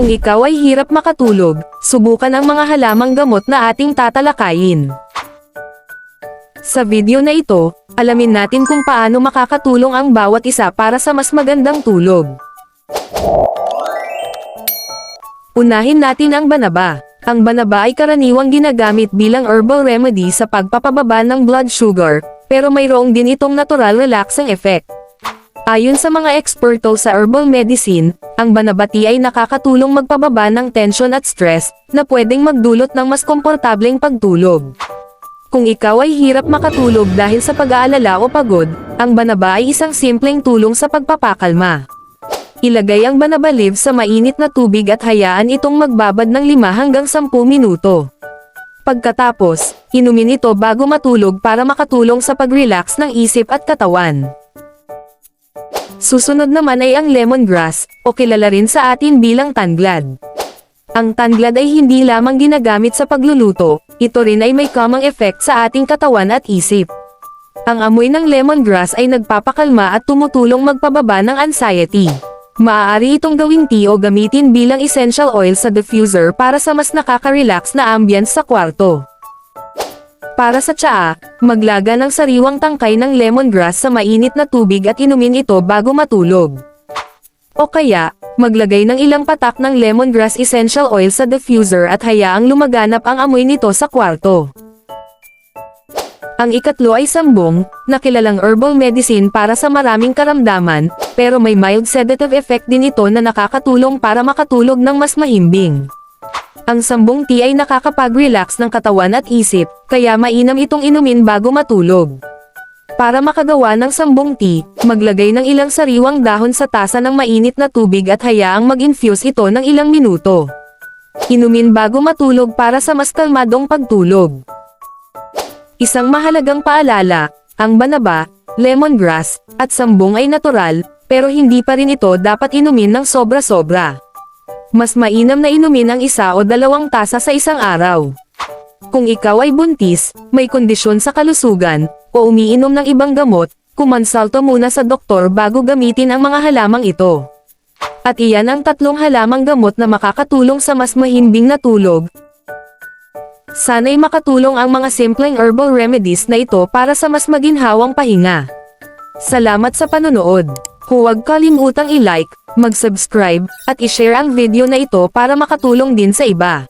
Kung ikaw ay hirap makatulog, subukan ang mga halamang gamot na ating tatalakayin. Sa video na ito, alamin natin kung paano makakatulong ang bawat isa para sa mas magandang tulog. Unahin natin ang banaba. Ang banaba ay karaniwang ginagamit bilang herbal remedy sa pagpapababa ng blood sugar, pero mayroong din itong natural relaxing effect. Ayon sa mga eksperto sa herbal medicine, ang banabati ay nakakatulong magpababa ng tension at stress, na pwedeng magdulot ng mas komportableng pagtulog. Kung ikaw ay hirap makatulog dahil sa pag-aalala o pagod, ang banaba ay isang simpleng tulong sa pagpapakalma. Ilagay ang banaba leaves sa mainit na tubig at hayaan itong magbabad ng 5 hanggang 10 minuto. Pagkatapos, inumin ito bago matulog para makatulong sa pag-relax ng isip at katawan. Susunod naman ay ang lemongrass, o kilala rin sa atin bilang tanglad. Ang tanglad ay hindi lamang ginagamit sa pagluluto, ito rin ay may calming effect sa ating katawan at isip. Ang amoy ng lemongrass ay nagpapakalma at tumutulong magpababa ng anxiety. Maaari itong gawing tea o gamitin bilang essential oil sa diffuser para sa mas nakaka-relax na ambience sa kwarto. Para sa tsaa, maglaga ng sariwang tangkay ng lemongrass sa mainit na tubig at inumin ito bago matulog. O kaya, maglagay ng ilang patak ng lemongrass essential oil sa diffuser at hayaang lumaganap ang amoy nito sa kwarto. Ang ikatlo ay sambong, na kilalang herbal medicine para sa maraming karamdaman, pero may mild sedative effect din ito na nakakatulong para makatulog ng mas mahimbing. Ang sambong tea ay nakakapag-relax ng katawan at isip, kaya mainam itong inumin bago matulog. Para makagawa ng sambong tea, maglagay ng ilang sariwang dahon sa tasa ng mainit na tubig at hayaang mag-infuse ito ng ilang minuto. Inumin bago matulog para sa mas kalmadong pagtulog. Isang mahalagang paalala, ang banaba, lemongrass, at sambong ay natural, pero hindi pa rin ito dapat inumin ng sobra-sobra. Mas mainam na inumin ang isa o dalawang tasa sa isang araw. Kung ikaw ay buntis, may kondisyon sa kalusugan, o umiinom ng ibang gamot, kumonsulto muna sa doktor bago gamitin ang mga halamang ito. At iyan ang tatlong halamang gamot na makakatulong sa mas mahimbing na tulog, Sana'y makatulong ang mga simpleng herbal remedies na ito para sa mas maginhawang pahinga. Salamat sa panonood. Huwag kalimutang i-like, mag-subscribe, at i-share ang video na ito para makatulong din sa iba.